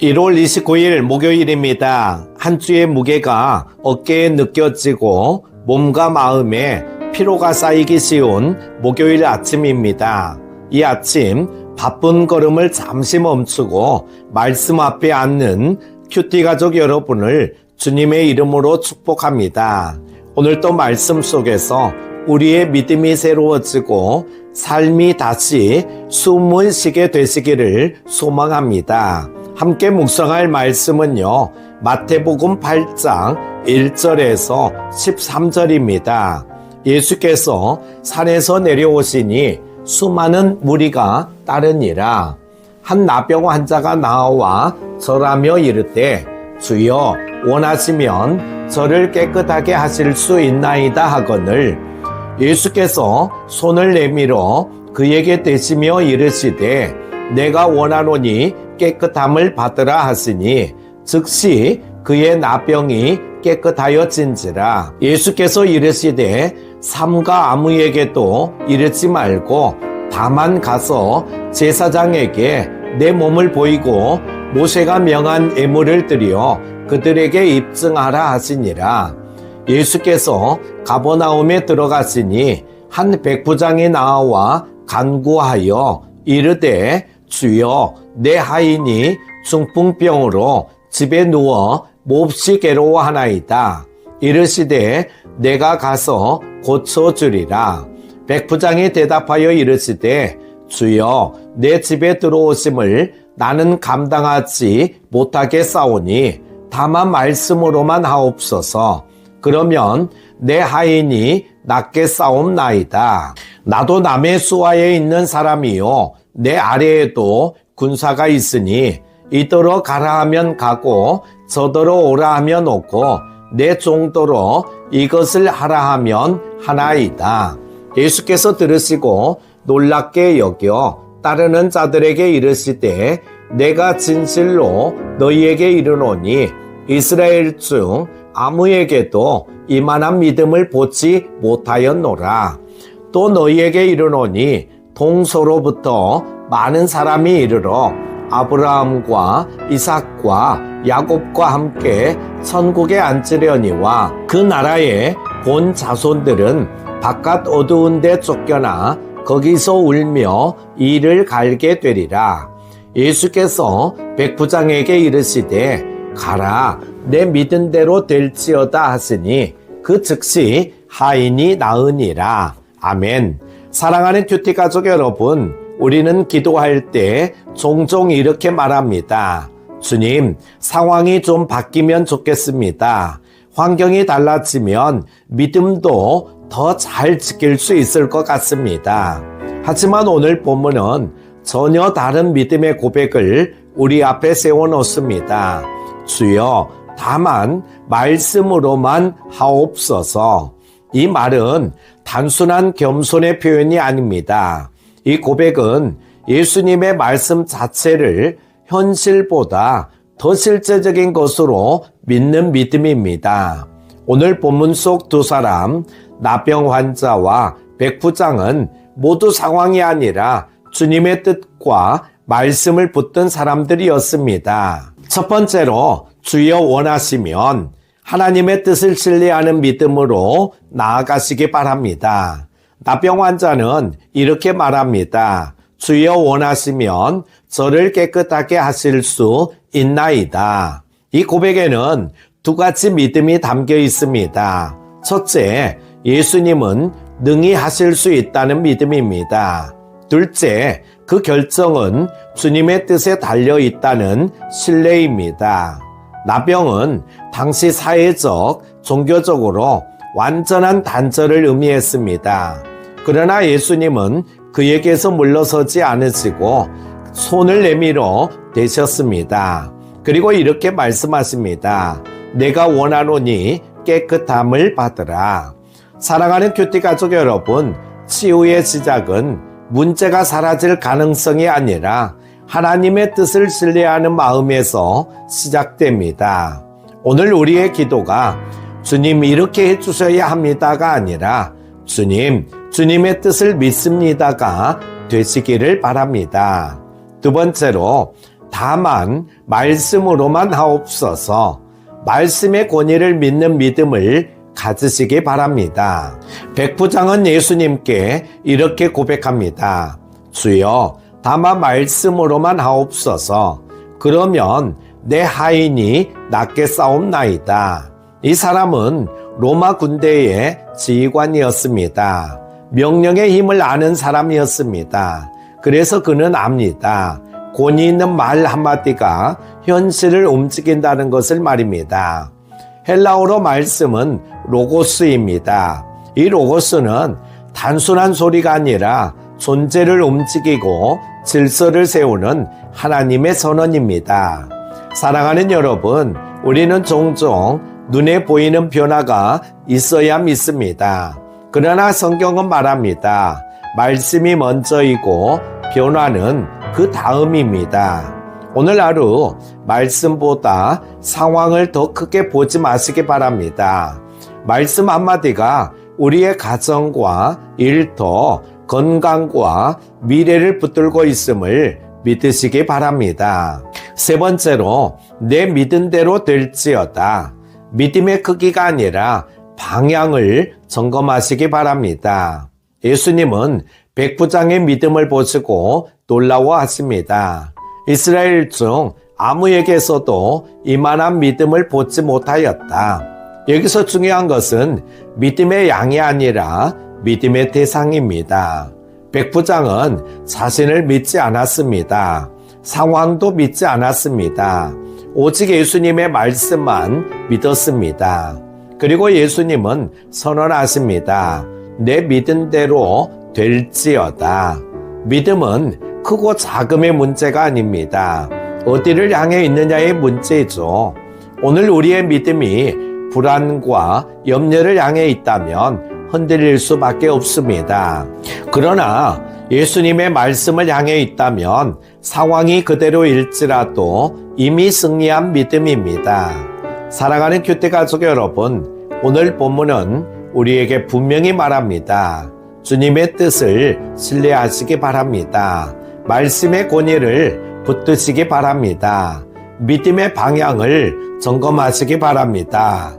1월 29일 목요일입니다. 한 주의 무게가 어깨에 느껴지고 몸과 마음에 피로가 쌓이기 쉬운 목요일 아침입니다. 이 아침 바쁜 걸음을 잠시 멈추고 말씀 앞에 앉는 큐티 가족 여러분을 주님의 이름으로 축복합니다. 오늘도 말씀 속에서 우리의 믿음이 새로워지고 삶이 다시 숨을 쉬게 되시기를 소망합니다. 함께 묵상할 말씀은요. 마태복음 8장 1절에서 13절입니다. 예수께서 산에서 내려오시니 수많은 무리가 따르니라. 한 나병 환자가 나와 절하며 이르되 주여 원하시면 저를 깨끗하게 하실 수 있나이다 하거늘 예수께서 손을 내밀어 그에게 대시며 이르시되 내가 원하노니 깨끗함을 받으라 하시니 즉시 그의 나병이 깨끗하여진지라. 예수께서 이르시되 삼가 아무에게도 이르지 말고 다만 가서 제사장에게 내 몸을 보이고 모세가 명한 예물을 드려 그들에게 입증하라 하시니라. 예수께서 가버나움에 들어갔으니 한 백부장이 나와 간구하여 이르되 주여 내 하인이 중풍병으로 집에 누워 몹시 괴로워하나이다. 이르시되 내가 가서 고쳐주리라. 백부장이 대답하여 이르시되 주여 내 집에 들어오심을 나는 감당하지 못하게 싸우니 다만 말씀으로만 하옵소서. 그러면 내 하인이 낫게 싸움나이다. 나도 남의 수하에 있는 사람이요. 내 아래에도 군사가 있으니 이더러 가라 하면 가고 저더러 오라 하면 오고 내 정도로 이것을 하라 하면 하나이다. 예수께서 들으시고 놀랍게 여겨 따르는 자들에게 이르시되 내가 진실로 너희에게 이르노니 이스라엘 중 아무에게도 이만한 믿음을 보지 못하였노라. 또 너희에게 이르노니 동서로부터 많은 사람이 이르러 아브라함과 이삭과 야곱과 함께 천국에 앉으려니와 그 나라의 본 자손들은 바깥 어두운 데 쫓겨나 거기서 울며 이를 갈게 되리라. 예수께서 백부장에게 이르시되 가라 내 믿은 대로 될지어다 하시니 그 즉시 하인이 나으니라. 아멘. 사랑하는 큐티 가족 여러분, 우리는 기도할 때 종종 이렇게 말합니다. 주님, 상황이 좀 바뀌면 좋겠습니다. 환경이 달라지면 믿음도 더 잘 지킬 수 있을 것 같습니다. 하지만 오늘 본문은 전혀 다른 믿음의 고백을 우리 앞에 세워 놓습니다. 주여, 다만 말씀으로만 하옵소서. 이 말은 단순한 겸손의 표현이 아닙니다. 이 고백은 예수님의 말씀 자체를 현실보다 더 실제적인 것으로 믿는 믿음입니다. 오늘 본문 속 두 사람, 나병 환자와 백부장은 모두 상황이 아니라 주님의 뜻과 말씀을 붙든 사람들이었습니다. 첫 번째로 주여 원하시면 하나님의 뜻을 신뢰하는 믿음으로 나아가시기 바랍니다. 나병 환자는 이렇게 말합니다. 주여 원하시면 저를 깨끗하게 하실 수 있나이다. 이 고백에는 두 가지 믿음이 담겨 있습니다. 첫째, 예수님은 능히 하실 수 있다는 믿음입니다. 둘째, 그 결정은 주님의 뜻에 달려 있다는 신뢰입니다. 나병은 당시 사회적, 종교적으로 완전한 단절을 의미했습니다. 그러나 예수님은 그에게서 물러서지 않으시고 손을 내밀어 대셨습니다. 그리고 이렇게 말씀하십니다. 내가 원하노니 깨끗함을 받으라. 사랑하는 큐티 가족 여러분, 치유의 시작은 문제가 사라질 가능성이 아니라 하나님의 뜻을 신뢰하는 마음에서 시작됩니다. 오늘 우리의 기도가 주님 이렇게 해주셔야 합니다가 아니라 주님, 주님의 뜻을 믿습니다가 되시기를 바랍니다. 두 번째로 다만 말씀으로만 하옵소서 말씀의 권위를 믿는 믿음을 가지시기 바랍니다. 백부장은 예수님께 이렇게 고백합니다. 주여, 다만 말씀으로만 하옵소서. 그러면 내 하인이 낫게 싸움나이다. 이 사람은 로마 군대의 지휘관이었습니다. 명령의 힘을 아는 사람이었습니다. 그래서 그는 압니다. 권위 있는 말 한마디가 현실을 움직인다는 것을 말입니다. 헬라어로 말씀은 로고스입니다. 이 로고스는 단순한 소리가 아니라 존재를 움직이고 질서를 세우는 하나님의 선언입니다. 사랑하는 여러분, 우리는 종종 눈에 보이는 변화가 있어야 믿습니다. 그러나 성경은 말합니다. 말씀이 먼저이고 변화는 그 다음입니다. 오늘 하루 말씀보다 상황을 더 크게 보지 마시기 바랍니다. 말씀 한마디가 우리의 가정과 일터, 건강과 미래를 붙들고 있음을 믿으시기 바랍니다. 세 번째로 내 믿은 대로 될지어다. 믿음의 크기가 아니라 방향을 점검하시기 바랍니다. 예수님은 백부장의 믿음을 보시고 놀라워하십니다. 이스라엘 중 아무에게서도 이만한 믿음을 보지 못하였다. 여기서 중요한 것은 믿음의 양이 아니라 믿음의 대상입니다. 백부장은 자신을 믿지 않았습니다. 상황도 믿지 않았습니다. 오직 예수님의 말씀만 믿었습니다. 그리고 예수님은 선언하십니다. 내 믿은 대로 될지어다. 믿음은 크고 작음의 문제가 아닙니다. 어디를 향해 있느냐의 문제죠. 오늘 우리의 믿음이 불안과 염려를 향해 있다면 흔들릴 수밖에 없습니다. 그러나 예수님의 말씀을 향해 있다면 상황이 그대로일지라도 이미 승리한 믿음입니다. 사랑하는 큐티 가족 여러분, 오늘 본문은 우리에게 분명히 말합니다. 주님의 뜻을 신뢰하시기 바랍니다. 말씀의 권위를 붙드시기 바랍니다. 믿음의 방향을 점검하시기 바랍니다.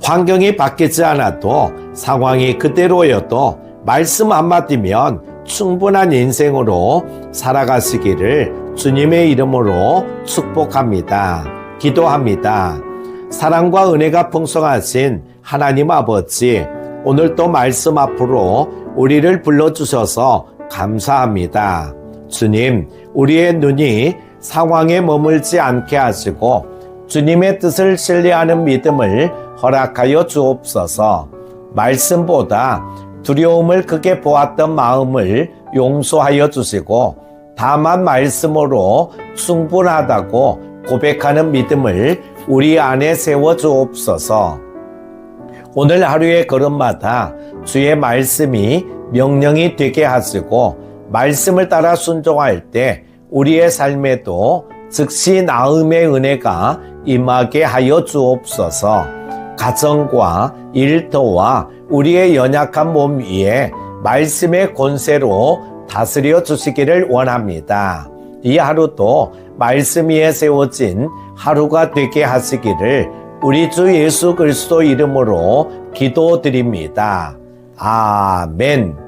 환경이 바뀌지 않아도 상황이 그대로여도 말씀 한마디면 충분한 인생으로 살아가시기를 주님의 이름으로 축복합니다. 기도합니다. 사랑과 은혜가 풍성하신 하나님 아버지, 오늘도 말씀 앞으로 우리를 불러주셔서 감사합니다. 주님, 우리의 눈이 상황에 머물지 않게 하시고 주님의 뜻을 신뢰하는 믿음을 허락하여 주옵소서. 말씀보다 두려움을 크게 보았던 마음을 용서하여 주시고 다만 말씀으로 충분하다고 고백하는 믿음을 우리 안에 세워 주옵소서. 오늘 하루의 걸음마다 주의 말씀이 명령이 되게 하시고 말씀을 따라 순종할 때 우리의 삶에도 즉시 나음의 은혜가 임하게 하여 주옵소서. 가정과 일터와 우리의 연약한 몸 위에 말씀의 권세로 다스려 주시기를 원합니다. 이 하루도 말씀 위에 세워진 하루가 되게 하시기를 우리 주 예수 그리스도 이름으로 기도드립니다. 아멘.